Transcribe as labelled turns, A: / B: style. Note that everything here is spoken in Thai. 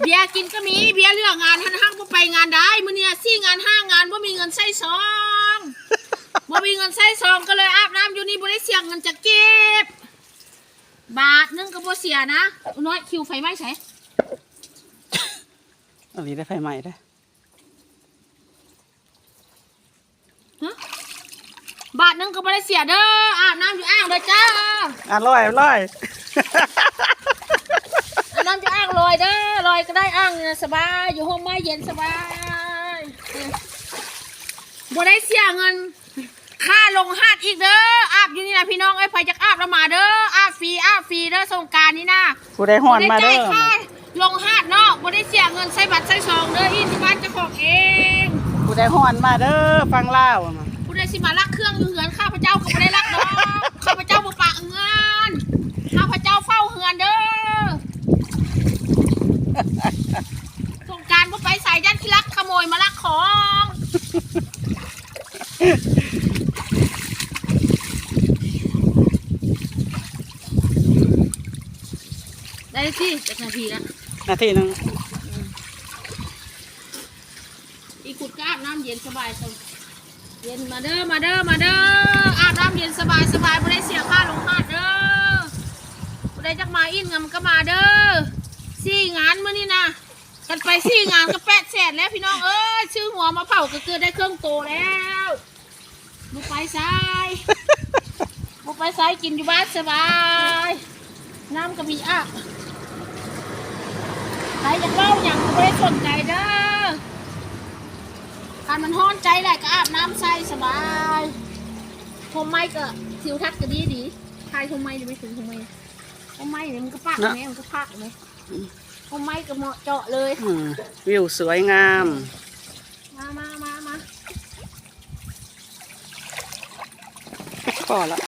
A: เบียร์กินก็มีเบียร์เลือกงานท่านห้างบ่ไปงานได้มื้อเนี้ยสี่งานห้างานบ่มีเงินใช้ซองบ่มีเงินใช้ซองก็เลยอาบน้ำอยู่นี่บ่ได้เสียเงินจะเก็บบาทหนึงก็บ่เสียนะน้อยคิวไฟไหม้ใช่
B: อันนี้ได้ไฟใหม่ได้อ
A: บาทหนึงก็บ่ได้เสียเด้ออาบน้ำอยู่อ่างเด้อจ้า
B: อะร้อยร้อย
A: อาบน้ำอยู่อ่าง ลอยเด้อลอยก็ได้อ่างเนี่ยสบาย อยู่ห้องไม้เย็นสบายเออบ่ได้เสียเงิน ค่าลงหาดอีกเด้อ อาบอยู่นี่นะพี่น้องเอ้ยไปจากอาบแล้วมาเด้อ อาบฟรีอาบฟรีเด้อสงกรารนี่นะ
B: ผู้ได้ห่อนมา
A: บ่
B: เด้
A: ได้
B: อ
A: จ่ายค่าลงหาดเนาะบ่ได้เสียเงินใช้บัตรใช้ซองเด้ออีที่บ้านเจ้าของเอง
B: ผู้ได้ห่อนมาเด้อฟังเล่าวมา
A: ผู้ใดสิมาลักเครื่องอยู่เหือนข้าพเจ้าก็บ่ได้ลักดอกข้าพเจ้าบ่ปากเงินข้าพเจ้าเฝ้าเหือนเด้อ สงกรารบ่ไปสายยันที่ลักขโมยมาลักของได้ที่เจ็ดนาทีแล้ว
B: นาทีหนึง
A: อีกขุดก็อาบน้ำเย็นสบายสบเย็นมาเด้อมาเด้อมาเด้ออาบน้ำเย็นสบายสบายไม่ได้เสียค่าลงหาดเด้อไม่ได้จักมาอินงามก็มาเด้อสี่งานมื้อนี้นะ กันไปสี่งานก็แปดแสนแล้วพี่น้องเอ้ยชื่อหัวมาเผาก็คือได้เครื่องโตแล้วบุไปซ้ายบุไปซ้ายกินอยู่บ้านสบาย น้ำก็มีอะใครอยากเล่าอย่างก็ไม่ได้สนใจเด้อการมันห้อนใจแหละก็อาบน้ำใส่สบายทมไม้ก็ทิวทัศน์ก็ดีดีทายทมไม้จะไม่ถึงทมไม้ทมไม้เนี่ยมันก็ปากไหมมันก็พักไหม ทมไม้ก็เหมาะเจาะเลย
B: อืมวิวสวยงาม
A: มามามามา
B: พอละ